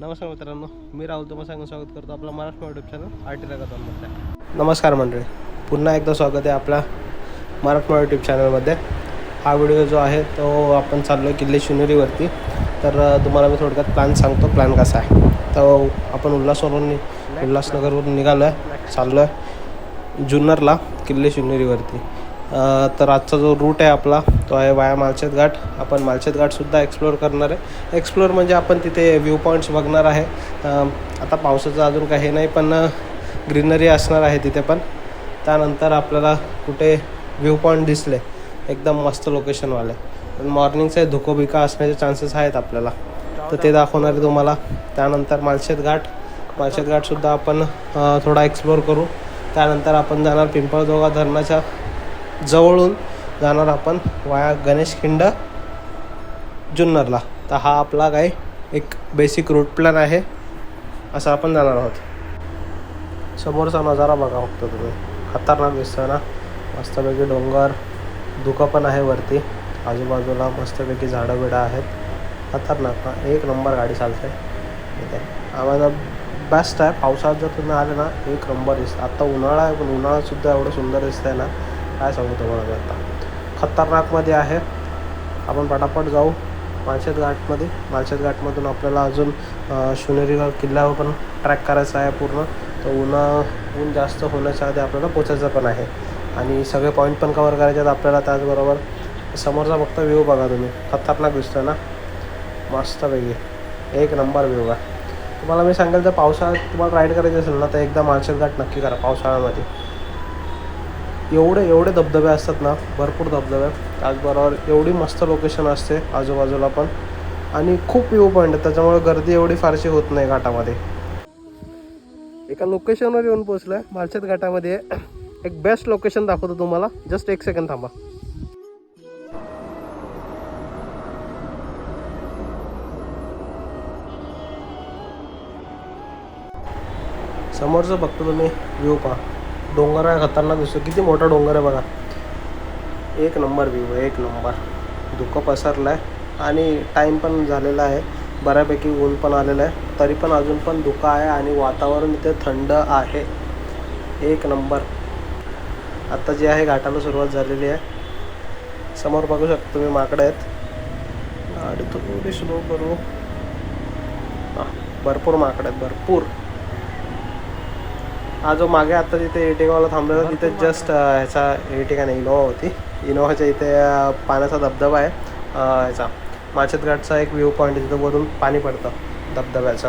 नमस्कार मित्रांनो मी राहुल तुम्हाला सांगून स्वागत करतो आपला Maharashtra YouTube channel R T नमस्कार मंडळी पुन्हा एकदा स्वागत आहे आपल्या महाराष्ट्र यूट्यूब चॅनलमध्ये हा व्हिडिओ जो आहे तो आपण चाललो आहे किल्ले शिवनेरीवरती तर तुम्हाला मी थोडक्यात प्लॅन सांगतो प्लॅन कसा आहे. तर आपण उल्हासवरून नि- उल्हासनगरवरून निघालो आहे चाललो आहे जुन्नरला किल्ले शिवनेरीवरती तर आजचा जो रूट आहे आपला तो आहे वाया मालशेत घाट. आपण मालशेत घाटसुद्धा एक्सप्लोअर करणार आहे. एक्सप्लोअर म्हणजे आपण तिथे व्ह्यू पॉईंट्स बघणार आहे. आता पावसाचं अजून काही नाही पण ग्रीनरी असणार आहे तिथे पण. त्यानंतर आपल्याला कुठे व्ह्यू पॉईंट दिसले एकदम मस्त लोकेशनवाले पण मॉर्निंगचे धुको असण्याचे चान्सेस आहेत आपल्याला. तर ते दाखवणार आहे तुम्हाला. त्यानंतर मालशेत घाट. मालशेत घाटसुद्धा आपण थोडा एक्सप्लोअर करू. त्यानंतर आपण जाणार पिंपळदोगा धरणाच्या जवळून जाणार आपण वाया गणेश खिंड जुन्नरला. तर हा आपला काय एक बेसिक रूट प्लॅन आहे. असं आपण जाणार आहोत. समोरचा नजारा बघा फक्त तुम्ही. खतरनाक दिसतोय ना? मस्तपैकी डोंगर धुकं पण आहे वरती. आजूबाजूला मस्तपैकी झाडं बिडं आहेत. खतरनाक ना? एक नंबर गाडी चालते इथे आम्हाला बेस्ट आहे. पावसाळ्यात जर तुम्ही आले ना एक नंबर दिसतं आत्ता उन्हाळा आहे पण उन्हाळासुद्धा एवढं सुंदर दिसतंय ना. काय सांगू तुम्हाला मी आता? खतरनाकमध्ये आहे. आपण पटापट जाऊ माळशेत घाटमध्ये. माळशेत घाटमधून आपल्याला अजून अं, किल्ल्यावर पण ट्रॅक करायचा आहे पूर्ण. तर उन्हा ऊन जास्त होण्याच्या आधी आपल्याला पोचायचं पण आहे. आणि सगळे पॉईंट पण कवर करायचे आहेत आपल्याला त्याचबरोबर. समोरचा फक्त व्ह्यू बघा तुम्ही. खतरनाक दिसतोय ना? मस्तपैकी एक नंबर व्ह्यू आहे तुम्हाला मी सांगेल तर पावसाळ्यात तुम्हाला राईड करायची असेल ना तर एकदा माळशेत घाट नक्की करा पावसाळ्यामध्ये. एवढे एवढे धबधबे असतात ना भरपूर धबधबे. त्याचबरोबर एवढी मस्त लोकेशन असते आजूबाजूला पण. आणि खूप व्ह्यू पॉईंट आहेत त्याच्यामुळे गर्दी एवढी फारशी होत नाही घाटामध्ये. एका लोकेशनवर येऊन पोहोचलं आहे मालशेत घाटामध्ये. एक बेस्ट लोकेशन दाखवतो तुम्हाला. जस्ट एक सेकंड थांबा. समोरचं बघतो तुम्ही व्ह्यू पहा. डोंगर आहे खतरनाक दिसतो. किती मोठा डोंगर आहे बघा. एक नंबर व्ह्यू आहे एक नंबर. धुकं पसरलं आहे आणि टाईम पण झालेला आहे. बऱ्यापैकी ऊन पण आलेलं आहे. तरी पण अजून पण धुकं आहे आणि वातावरण इथे थंड आहे. एक नंबर. आत्ता जे आहे घाटाला सुरुवात झालेली आहे. समोर बघू शकतो मी माकडं आहेत. गाडी थोडी स्लो करू. हां भरपूर माकडं आहेत भरपूर. हा जो मागे आता तिथे एटिकावाला थांबलेला तिथे जस्ट ह्याचा एटिका नाही इनोवा होती. इनोव्हाच्या इथे पाण्याचा धबधबा आहे. ह्याचा. माचत एक व्ह्यू पॉईंट आहे तिथं वरून पाणी पडतं धबधब्याचं.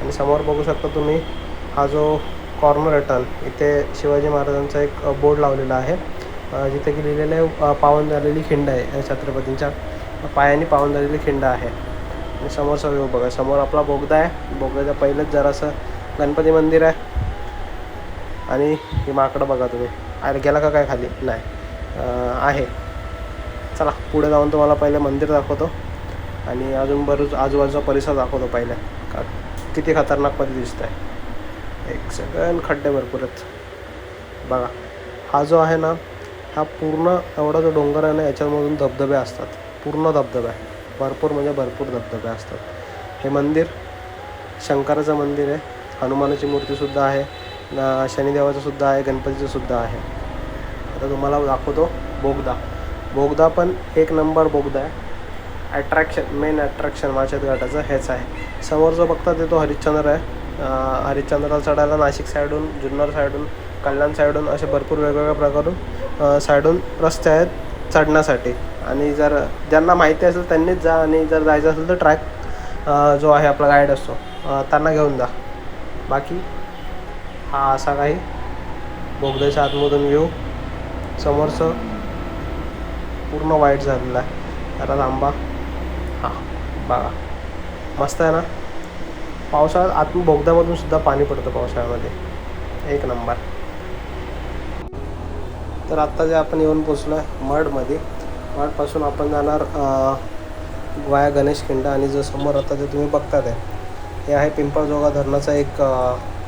आणि समोर बघू शकता तुम्ही हा जो कॉर्नर टर्न इथे शिवाजी महाराजांचा एक बोर्ड लावलेला आहे. जिथे की लिहिलेलं आहे पावन झालेली खिंड आहे छत्रपतींच्या. पायाने पावन झालेली खिंड आहे. आणि समोरचा व्ह्यू बघा समोर आपला बोगदा आहे. बोगद्याच्या पहिलंच जरासं गणपती मंदिर आहे. आणि हे माकडं बघा तुम्ही. अरे गेला का काय खाली? नाही. आहे. चला पुढे जाऊन तुम्हाला पहिले मंदिर दाखवतो. आणि अजून बरंच आजूबाजूचा परिसर दाखवतो पहिले. का किती खतरनाकमध्ये दिसत आहे एक सेकंड खड्डे भरपूर आहेत. बघा हा जो आहे ना हा पूर्ण एवढा जो डोंगर आहे ना याच्यामधून धबधबे असतात. पूर्ण धबधबे. आहे भरपूर म्हणजे भरपूर धबधबे असतात. हे मंदिर शंकराचं मंदिर आहे. हनुमानाची मूर्तीसुद्धा आहे. न- शनिदेवाचं सुद्धा आहे गणपतीचं सुद्धा आहे. आता तुम्हाला दाखवतो बोगदा. बोगदा पण एक नंबर बोगदा आहे. ॲट्रॅक्शन मेन अट्रॅक्शन माळशेत घाटाचं हेच आहे. समोर जो बघता ते तो हरिश्चंद्र आहे. हरिश्चंद्राला चढायला नाशिक साईडून जुन्नर साईडून कल्याण साईडून असे भरपूर वेगवेगळ्या प्रकारून साईडून रस्ते आहेत चढण्यासाठी. आणि जर ज्यांना माहिती असेल त्यांनीच जा आणि जर जायचं असेल तर ट्रॅक जो आहे आपला गाईड असतो. त्यांना घेऊन जा. बाकी हा असा काही. बोगद्याच्या आतमधून व्ह्यू समोरचं पूर्ण वाईट झालेलं आहे. आता लांबा. हां बघा. मस्त आहे ना? पावसाळ्यात आत बोगद्यामधून सुद्धा पाणी पडतं पावसाळ्यामध्ये. एक नंबर. तर आत्ता जे आपण येऊन पोचलो आहे मडमध्ये मडपासून आपण जाणार वाया गणेश खिंड आणि जो समोर आता जे तुम्ही बघता ते. हे आहे पिंपळजोगा धरणाचा एक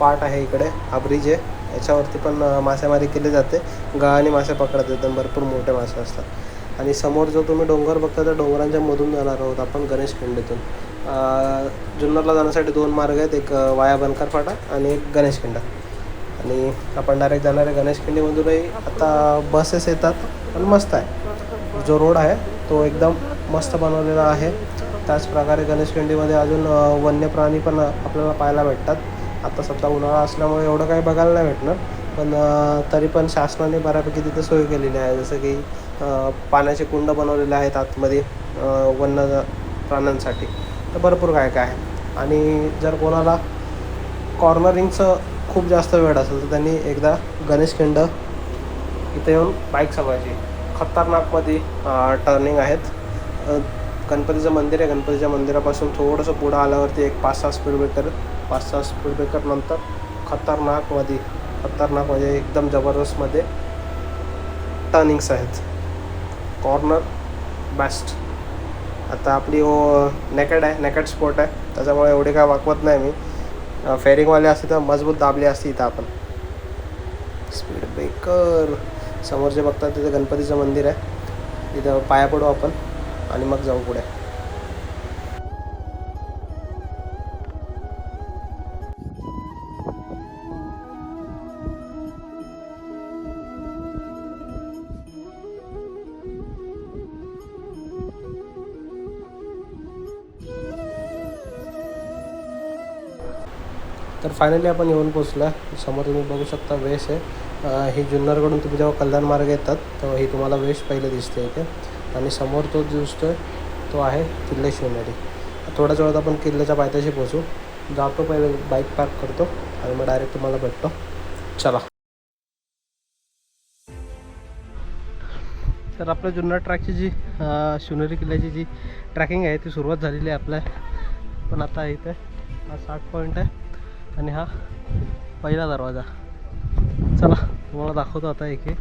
पार्ट आहे इकडे हा ब्रिज आहे. याच्यावरती पण मासेमारी केली जाते. गाळाने मासे पकडत येतात भरपूर मोठे मासे असतात. आणि समोर जो तुम्ही डोंगर बघता त्या डोंगरांच्या मधून जाणार आहोत आपण गणेश खिंडीतून. जुन्नरला जाण्यासाठी दोन मार्ग आहेत. एक वाया बनकर फाटा आणि एक गणेशखिंड आणि आपण डायरेक्ट जाणार आहे गणेशखिंडीमधूनही आता बसेस येतात पण मस्त आहे. जो रोड आहे तो एकदम मस्त बनवलेला आहे. त्याचप्रकारे गणेश खिंडीमध्ये अजून वन्य प्राणी पण आपल्याला पाहायला भेटतात. आता सध्या उन्हाळा असल्यामुळे एवढं काही बघायला नाही भेटणार. पण तरी पण शासनाने बऱ्यापैकी तिथे सोय केलेली आहे. जसं की पाण्याचे कुंड बनवलेले आहेत आतमध्ये वन्य प्राण्यांसाठी. तर भरपूर काय काय आहे. आणि जर कोणाला कॉर्नरिंगचं खूप जास्त वेळ असेल तर त्यांनी एकदा गणेशखिंड इथे येऊन बाईक चालवायची. खतरनाकमध्ये टर्निंग आहेत. गणपतीचं मंदिर आहे. गणपतीच्या मंदिरापासून थोडंसं पुढं आल्यावरती एक पाच सहा स्पीड ब्रेकर पाच सहा स्पीड ब्रेकरनंतर खतरनाकमध्ये खतरनाक म्हणजे एकदम जबरदस्तमध्ये टर्निंग्स आहेत. कॉर्नर बेस्ट आता आपली ओ नेकेड आहे नेकेड स्पोर्ट आहे. त्याच्यामुळे एवढे काय वाकवत नाही मी. फेरिंगवाले असते तर मजबूत दाबली असते इथं आपण. स्पीड ब्रेकर समोर जे बघतात तिथे गणपतीचं मंदिर आहे. तिथं पाया पडू आपण आणि मग जाऊ पुढे. तर फायनली आपण येऊन पोचलो. समोर तुम्ही बघू शकता वेस आहे. ही जुन्नरकडून तुम्ही जेव्हा कल्याण मार्ग येतात तेव्हा ही तुम्हाला वेश पहिले दिसते इथे. आणि समोर तो दिसतोय तो आहे किल्ले शिवनेरी थोड्याच वेळात आपण किल्ल्याच्या पायथ्याशी पोचू. जातो पहिले बाईक पार्क करतो आणि मग डायरेक्ट तुम्हाला भेटतो. चला. तर आपल्या जुन्नर ट्रॅकची जी शिवनेरी किल्ल्याची जी ट्रॅकिंग आहे ती सुरुवात झालेली आहे आपल्या. पण आता इथे हा साठ पॉईंट आहे. आणि हा पहिला दरवाजा. चला तुम्हाला दाखवतो आता एक एक.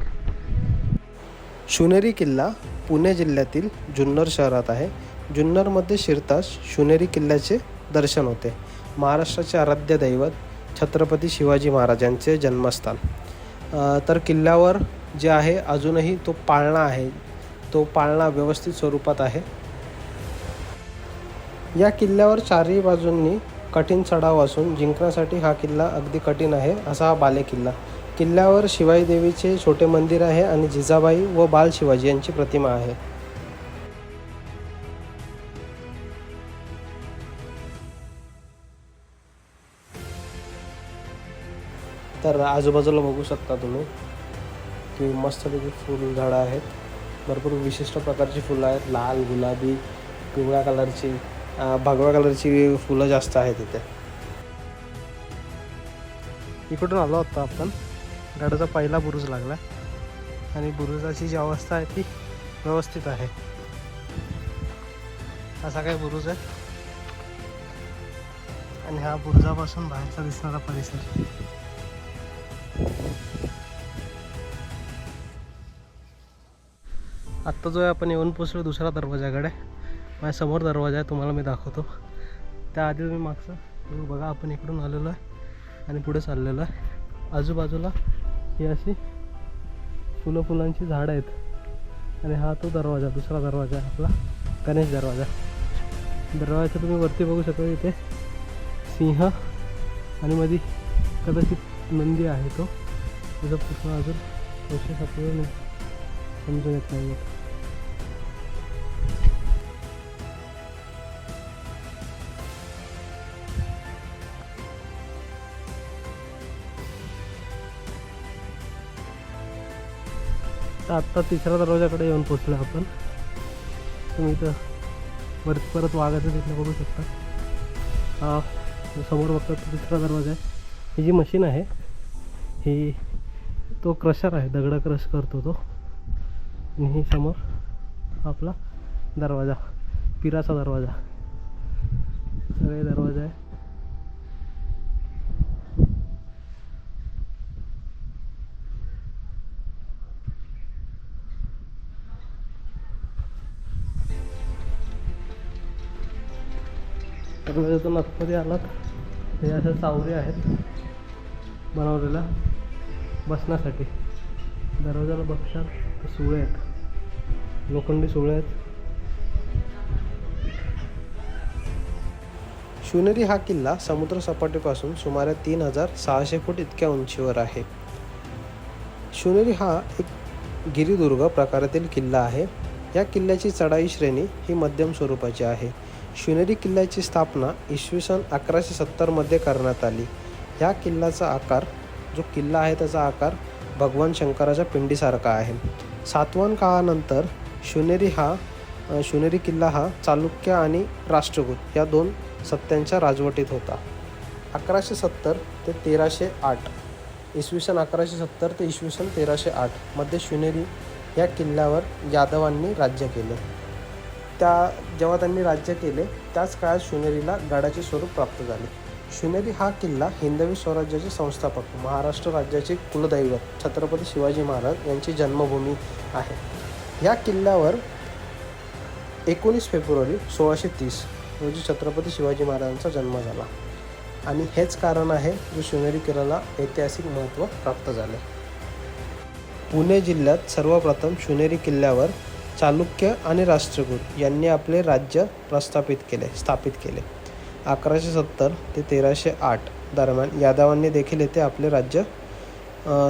शिवनेरी किल्ला पुणे जिल्ह्यातील जुन्नर शहरात आहे. जुन्नरमध्ये शिरताच शिवनेरी किल्ल्याचे दर्शन होते. महाराष्ट्राचे आराध्य दैवत छत्रपती शिवाजी महाराजांचे जन्मस्थान. तर किल्ल्यावर जे आहे अजूनही तो पाळणा आहे. तो पाळणा व्यवस्थित स्वरूपात आहे. या किल्ल्यावर चारही बाजूंनी कठीण चढाव असून जिंकण्यासाठी हा किल्ला अगदी कठीण आहे असा हा बाले किल्ला. किल्ल्यावर शिवाई देवीचे छोटे मंदिर आहे आणि जिजाबाई व बाल शिवाजी यांची प्रतिमा आहे. तर आजूबाजूला बघू शकता तुम्ही की मस्तपैकी फुलझाडं आहेत. भरपूर विशिष्ट प्रकारची फुलं आहेत. लाल गुलाबी पिवळ्या कलरची भगव्या कलरची फुलं जास्त आहेत इथे. इकडून आलो होतो आपण. गडाचा पहिला बुरुज लागला. आणि बुरुजाची जी अवस्था आहे ती व्यवस्थित आहे. असा काय बुरुज आहे. आणि हा बुरुजापासून बाहेरचा दिसणारा परिसर. आत्ता जो आहे आपण येऊन पोचलो दुसरा दरवाजाकडे. माझ्यासमोर दरवाजा आहे तुम्हाला मी दाखवतो. त्याआधी तुम्ही मागचं तुम्ही बघा आपण इकडून आलेलो आहे आणि पुढे चाललेलो आहे. आजूबाजूला ही अशी फुलं फुलांची झाडं आहेत. आणि हा तो दरवाजा दुसरा दरवाजा आहे आपला गणेश दरवाजा. दरवाजा तुम्ही वरती बघू शकता इथे सिंह आणि मध्ये कदाचित नंदी आहे तो. त्याचा पुतळा अजून प्रोसेस आपल्याला समजून येत नाही आत्ता तिसऱ्या दरवाजाकडे येऊन पोचलो आपण. तुम्ही इथं परत परत वाघाचं तिथलं बघू शकता. हा समोर बघता तो तिसरा दरवाजा आहे. ही जी मशीन आहे ही तो क्रशर आहे दगडं क्रश करतो तो. आणि ही समोर आपला दरवाजा पिराचा दरवाजा. सगळे दरवाजा आहे. दरवाजातून नागपूरमध्ये आलात हे अशा चावरी आहेत बनवलेल्या बसण्यासाठी. दरवाजाला बघशाल तर सुळे आहेत. लोखंडी सुळे आहेत. शिवनेरी हा किल्ला समुद्रसपाटीपासून सुमारे तीन हजार सहाशे फूट इतक्या उंचीवर आहे. शिवनेरी हा एक गिरिदुर्ग प्रकारातील किल्ला आहे. या किल्ल्याची चढाई श्रेणी ही मध्यम स्वरूपाची आहे. शिवनेरी किल्ल्याची स्थापना इसवी सन अकराशे सत्तरमध्ये करण्यात आली. या किल्ल्याचा आकार जो किल्ला आहे त्याचा आकार भगवान शंकराच्या पिंडीसारखा आहे. सातवन काळानंतर शिवनेरी हा शिवनेरी किल्ला हा चालुक्य आणि राष्ट्रकूट या दोन सत्यांच्या राजवटीत होता. अकराशे सत्तर ते तेराशे आठ इसवी सन अकराशे सत्तर ते इसवी सन तेराशे आठमध्ये शिवनेरी या किल्ल्यावर यादवांनी राज्य केले. त्या जेव्हा त्यांनी राज्य केले त्याच काळात शिवनेरीला गडाचे स्वरूप प्राप्त झाले. शिवनेरी हा किल्ला हिंदवी स्वराज्याचे संस्थापक महाराष्ट्र राज्याचे कुलदैवत छत्रपती शिवाजी महाराज यांची जन्मभूमी आहे. या किल्ल्यावर एकोणीस फेब्रुवारी सोळाशे तीस रोजी छत्रपती शिवाजी महाराजांचा जन्म झाला. आणि हेच कारण आहे जो शिवनेरी किल्ल्याला ऐतिहासिक महत्त्व प्राप्त झाले. पुणे जिल्ह्यात सर्वप्रथम शिवनेरी किल्ल्यावर चालुक्य आणि राष्ट्रकूट यांनी आपले राज्य प्रस्थापित केले स्थापित केले. अकराशे सत्तर ते तेराशे आठ दरम्यान यादवांनी देखील येथे आपले राज्य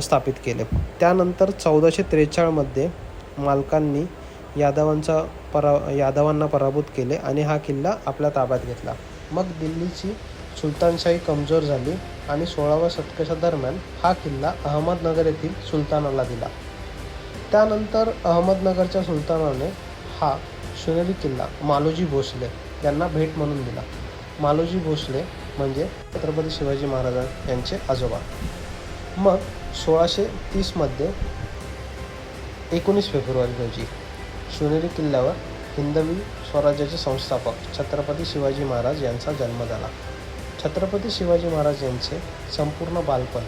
स्थापित केले. त्यानंतर चौदाशे त्रेचाळमध्ये मालकांनी यादवांचा परा यादवांना पराभूत केले आणि हा किल्ला आपल्या ताब्यात घेतला. मग दिल्लीची सुलतानशाही कमजोर झाली आणि सोळाव्या शतकाच्या दरम्यान हा किल्ला अहमदनगर येथील सुलतानाला दिला. त्यानंतर अहमदनगरच्या सुलतानाने हा शिवनेरी किल्ला मालोजी भोसले यांना भेट म्हणून दिला. मालोजी भोसले म्हणजे छत्रपती शिवाजी महाराज यांचे आजोबा. मग सोळाशे तीसमध्ये एकोणीस फेब्रुवारी रोजी शिवनेरी किल्ल्यावर हिंदवी स्वराज्याचे संस्थापक छत्रपती शिवाजी महाराज यांचा जन्म झाला. छत्रपती शिवाजी महाराज यांचे संपूर्ण बालपण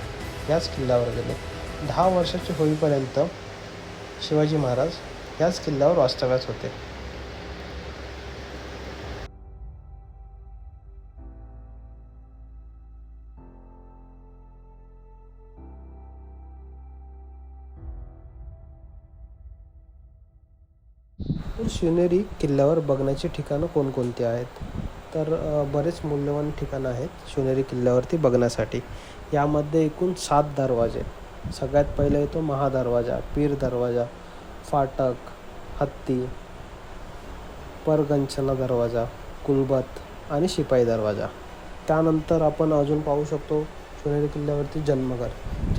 याच किल्ल्यावर गेले. दहा वर्षाचे होईपर्यंत शिवाजी महाराज याच किल्ल्यावर वास्तव्यास होते. तर शिवनेरी किल्ल्यावर बघण्याची ठिकाणं कोणकोणती आहेत? तर बरेच मूल्यवान ठिकाणं आहेत शिवनेरी किल्ल्यावरती बघण्यासाठी. यामध्ये एकूण सात दरवाजे. सगळ्यात पहिला येतो महादरवाजा पीर दरवाजा फाटक हत्ती परगंचना दरवाजा कुलबत आणि शिपाई दरवाजा. त्यानंतर आपण अजून पाहू शकतो सोनेरी किल्ल्यावरती जन्मघर.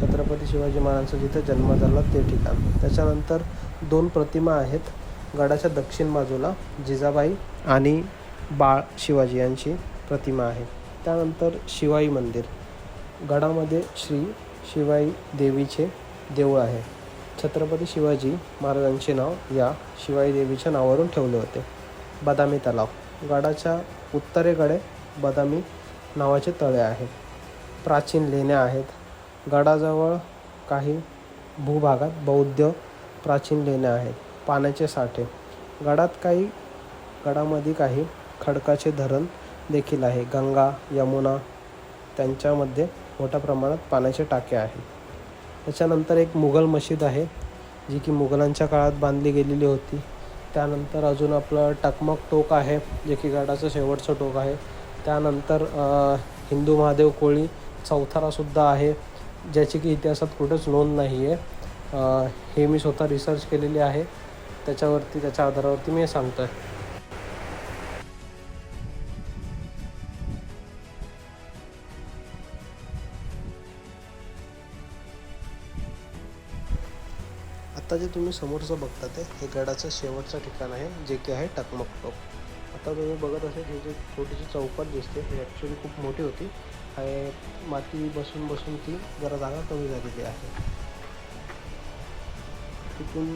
छत्रपती शिवाजी महाराजांचा जिथे जन्म झाला ते ठिकाण. त्याच्यानंतर दोन प्रतिमा आहेत. गडाच्या दक्षिण बाजूला जिजाबाई आणि बाळ शिवाजी यांची प्रतिमा आहे. त्यानंतर शिवाई मंदिर. गडामध्ये श्री शिवाई देवीचे देऊळ आहे. छत्रपती शिवाजी महाराजांचे नाव या शिवाई देवीच्या नावावरून ठेवले होते. बदामी तलाव. गडाच्या उत्तरेकडे बदामी नावाचे तळे आहे. प्राचीन लेण्या आहेत. गडाजवळ काही भूभागात बौद्ध प्राचीन लेण्या आहेत. पाण्याचे साठे. गडात काही गडामध्ये काही खडकाचे धरण देखील आहे. गंगा यमुना त्यांच्यामध्ये मोठ्या प्रमाणात पाण्याचे टाके आहेत. त्याच्यानंतर एक मुघल मशीद आहे जी की मुघलांच्या काळात बांधली गेलेली होती. त्यानंतर अजून आपलं टकमक टोक आहे जे की गडाचं शेवटचं टोक आहे. त्यानंतर हिंदू महादेव कोळी चौथारासुद्धा आहे ज्याची की इतिहासात कुठंच नोंद नाही आहे हे मी स्वतः रिसर्च केलेली आहे. त्याच्यावरती त्याच्या आधारावरती मी हे सांगतो आहे आत्ता जे तुम्ही समोरचं बघता ते हे गडाचं शेवटचं ठिकाण आहे जे की आहे टकमक टोक आता तुम्ही बघत असेल हे जे छोटीशी चौकट दिसते ही ॲक्च्युली खूप मोठी होती. आणि माती बसून बसून ती जरा जागा कमी झालेली आहे. तिथून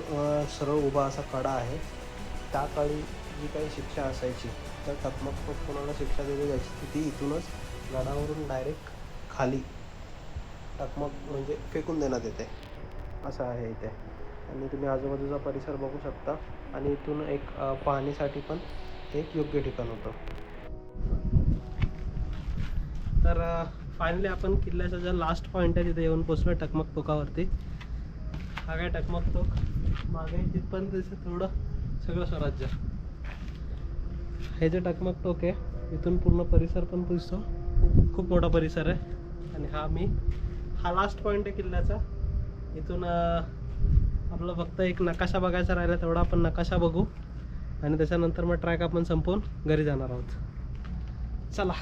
सरळ उभा असा कडा आहे. त्या काळी जी काही शिक्षा असायची तर टकमक टोक कोणाला शिक्षा दिली जायची ती ती इथूनच गडावरून डायरेक्ट खाली टकमक म्हणजे फेकून देण्यात येते. असं आहे इथे. आणि तुम्ही आजूबाजूचा परिसर बघू शकता. आणि इथून एक पाहण्यासाठी पण एक योग्य ठिकाण होतं. तर फायनली आपण किल्ल्याचा जो लास्ट पॉईंट आहे तिथे येऊन पोचलो टकमक टोकावरती. हा काय टकमक टोक. मागे तिथपर्यंत दिसतं थोडं सगळं स्वराज्य. हे जे टकमक टोक आहे इथून पूर्ण परिसर पण दिसतो. खूप मोठा परिसर आहे. आणि हा मी हा लास्ट पॉईंट आहे किल्ल्याचा. इथून आपला फक्त एक नकाशा बघायचा राहिला तेवढा आपण नकाशा बघू. आणि त्याच्यानंतर मग ट्रॅक आपण संपवून घरी जाणार आहोत. चला.